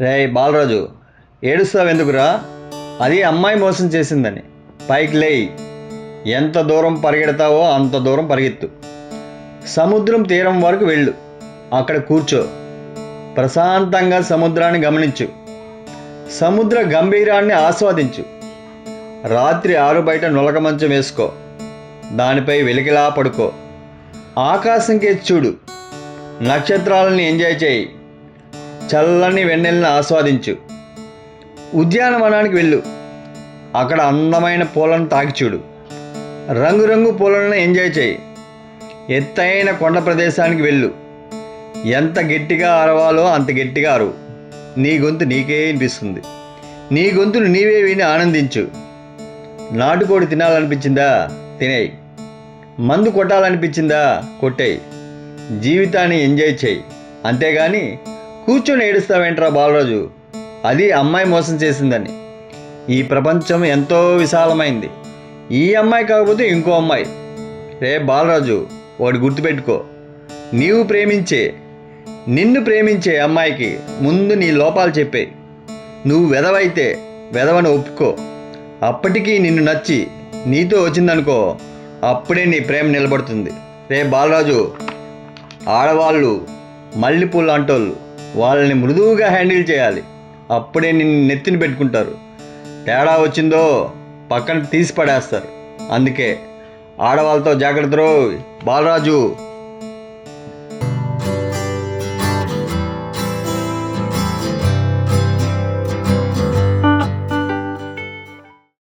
రే బాలరాజు ఏడుస్తావెందుకురా? అది అమ్మాయి మోసం చేసిందని. పైకి లేయి. ఎంత దూరం పరిగెడతావో అంత దూరం పరిగెత్తు. సముద్రం తీరం వరకు వెళ్ళు. అక్కడ కూర్చో. ప్రశాంతంగా సముద్రాన్ని గమనించు. సముద్ర గంభీరాన్ని ఆస్వాదించు. రాత్రి ఆరు బయట నులక మంచం వేసుకో. దానిపై వెలికిలా పడుకో. ఆకాశంకే చూడు. నక్షత్రాలని ఎంజాయ్ చేయి. చల్లని వెన్నెల్ని ఆస్వాదించు. ఉద్యానవనానికి వెళ్ళు. అక్కడ అందమైన పూలను తాకి చూడు. రంగురంగు పూలను ఎంజాయ్ చేయి. ఎత్తైన కొండ ప్రదేశానికి వెళ్ళు. ఎంత గట్టిగా అరవాలో అంత గట్టిగా అరువు నీ గొంతు నీకే వినిపిస్తుంది. నీ గొంతును నీవే విని ఆనందించు. నాటుకోడి తినాలనిపించిందా? తినేయి. మందు కొట్టాలనిపించిందా? కొట్టేయి. జీవితాన్ని ఎంజాయ్ చేయి. అంతేగాని కూర్చొని ఏడుస్తావేంట్రా బాలరాజు? అది అమ్మాయి మోసం చేసిందని. ఈ ప్రపంచం ఎంతో విశాలమైంది. ఈ అమ్మాయి కాకపోతే ఇంకో అమ్మాయి. రే బాలరాజు వాడు గుర్తుపెట్టుకో. నీవు ప్రేమించే నిన్ను ప్రేమించే అమ్మాయికి ముందు నీ లోపాలు చెప్పే. నువ్వు వెదవైతే వెదవని ఒప్పుకో. అప్పటికీ నిన్ను నచ్చి నీతో వచ్చిందనుకో అప్పుడే నీ ప్రేమ నిలబడుతుంది. రే బాలరాజు ఆడవాళ్ళు మల్లెపూలు అంటోళ్ళు వాళ్ళని మృదువుగా హ్యాండిల్ చేయాలి. అప్పుడే నిన్ను నెత్తిని పెట్టుకుంటారు. తేడా వచ్చిందో పక్కన తీసి పడేస్తారు. అందుకే ఆడవాళ్ళతో జాగ్రత్త బాలరాజు.